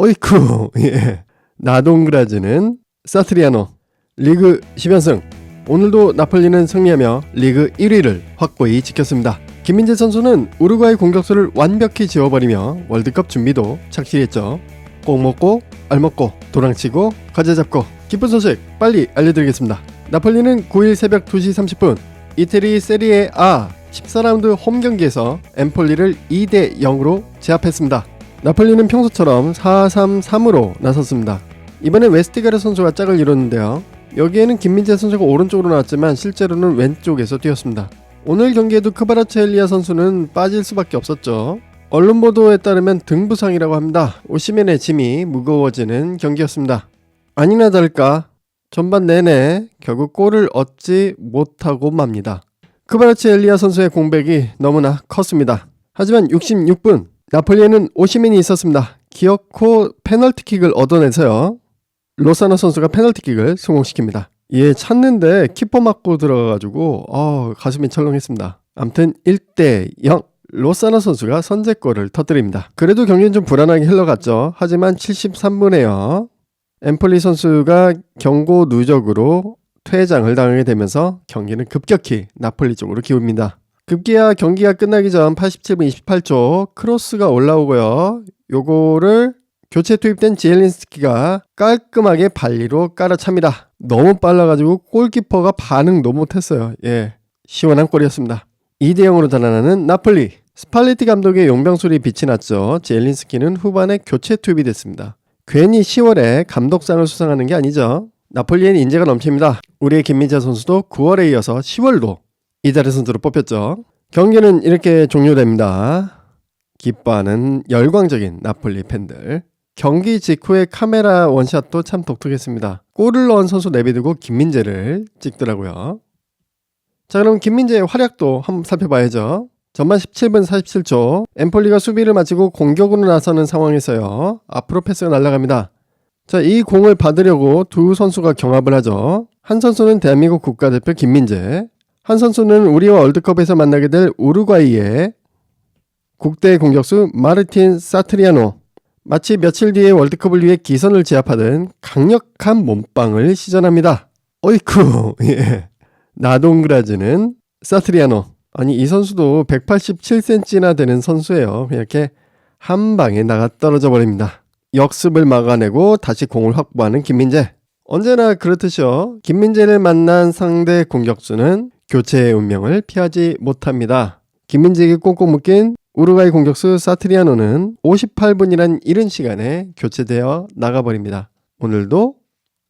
어이쿠 예. 나동그라즈는 사트리아노 리그 10연승 오늘도 나폴리는 승리하며 리그 1위를 확고히 지켰습니다. 김민재 선수는 우루과이 공격수를 완벽히 지워버리며 월드컵 준비도 착실했죠. 꼭 먹고 알 먹고 도랑치고 과자 잡고 기쁜 소식 빨리 알려드리겠습니다. 나폴리는 9일 새벽 2시 30분 이태리 세리에 A 14라운드 홈 경기에서 엠폴리를 2대 0으로 제압했습니다. 나폴리는 평소처럼 4-3-3으로 나섰습니다. 이번엔 웨스티가르 선수가 짝을 이뤘는데요. 여기에는 김민재 선수가 오른쪽으로 나왔지만 실제로는 왼쪽에서 뛰었습니다. 오늘 경기에도 크바라체엘리아 선수는 빠질 수밖에 없었죠. 언론 보도에 따르면 등 부상이라고 합니다. 오시멘의 짐이 무거워지는 경기였습니다. 아니나 다를까 전반 내내 결국 골을 얻지 못하고 맙니다. 크바라체엘리아 선수의 공백이 너무나 컸습니다. 하지만 66분 나폴리에는 오시멘이 있었습니다. 기어코 페널티킥을 얻어내서요. 로사노 선수가 페널티킥을 성공시킵니다. 예, 찾는데 키퍼 맞고 들어가가지고 어, 가슴이 철렁했습니다. 암튼 1대 0 로사노 선수가 선제골을 터뜨립니다. 그래도 경기는 좀 불안하게 흘러갔죠. 하지만 73분에요. 엠폴리 선수가 경고 누적으로 퇴장을 당하게 되면서 경기는 급격히 나폴리 쪽으로 기웁니다. 급기야 경기가 끝나기 전 87분 28초 크로스가 올라오고요. 요거를 교체 투입된 지엘린스키가 깔끔하게 발리로 깔아찹니다. 너무 빨라가지고 골키퍼가 반응 너무 못했어요. 예, 시원한 골이었습니다. 2대 0으로 달아나는 나폴리. 스팔레티 감독의 용병술이 빛이 났죠. 지엘린스키는 후반에 교체 투입이 됐습니다. 괜히 10월에 감독상을 수상하는 게 아니죠. 나폴리엔 인재가 넘칩니다. 우리의 김민재 선수도 9월에 이어서 10월도 이달의 선수로 뽑혔죠. 경기는 이렇게 종료됩니다. 기뻐하는 열광적인 나폴리 팬들. 경기 직후의 카메라 원샷도 참 독특했습니다. 골을 넣은 선수 내비두고 김민재를 찍더라고요. 자 그럼 김민재의 활약도 한번 살펴봐야죠. 전반 17분 47초 엠폴리가 수비를 마치고 공격으로 나서는 상황에서요. 앞으로 패스가 날아갑니다. 자, 이 공을 받으려고 두 선수가 경합을 하죠. 한 선수는 대한민국 국가대표 김민재, 한 선수는 우리와 월드컵에서 만나게 될 우루과이의 국대 공격수 마르틴 사트리아노. 마치 며칠 뒤에 월드컵을 위해 기선을 제압하던 강력한 몸빵을 시전합니다. 어이쿠, 예. 나동그라즈는 사트리아노. 아니, 이 선수도 187cm나 되는 선수예요. 이렇게 한 방에 나가 떨어져 버립니다. 역습을 막아내고 다시 공을 확보하는 김민재. 언제나 그렇듯이요. 김민재를 만난 상대 공격수는 교체의 운명을 피하지 못합니다. 김민재에게 꽁꽁 묶인 우루과이 공격수 사트리아노는 58분이란 이른 시간에 교체되어 나가버립니다. 오늘도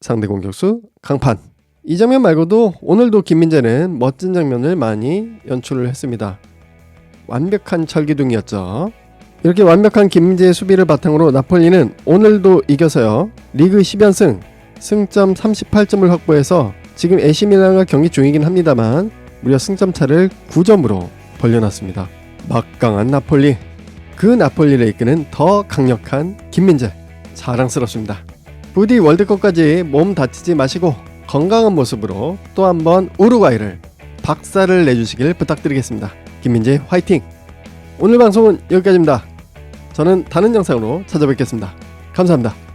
상대 공격수 강판. 이 장면 말고도 오늘도 김민재는 멋진 장면을 많이 연출을 했습니다. 완벽한 철기둥이었죠. 이렇게 완벽한 김민재의 수비를 바탕으로 나폴리는 오늘도 이겨서요. 리그 10연승, 승점 38점을 확보해서 지금 에시밀란과 경기 중이긴 합니다만 무려 승점 차를 9점으로 벌려놨습니다. 막강한 나폴리. 그 나폴리를 이끄는 더 강력한 김민재. 자랑스럽습니다. 부디 월드컵까지 몸 다치지 마시고 건강한 모습으로 또 한번 우루과이를 박살을 내주시길 부탁드리겠습니다. 김민재 화이팅! 오늘 방송은 여기까지입니다. 저는 다른 영상으로 찾아뵙겠습니다. 감사합니다.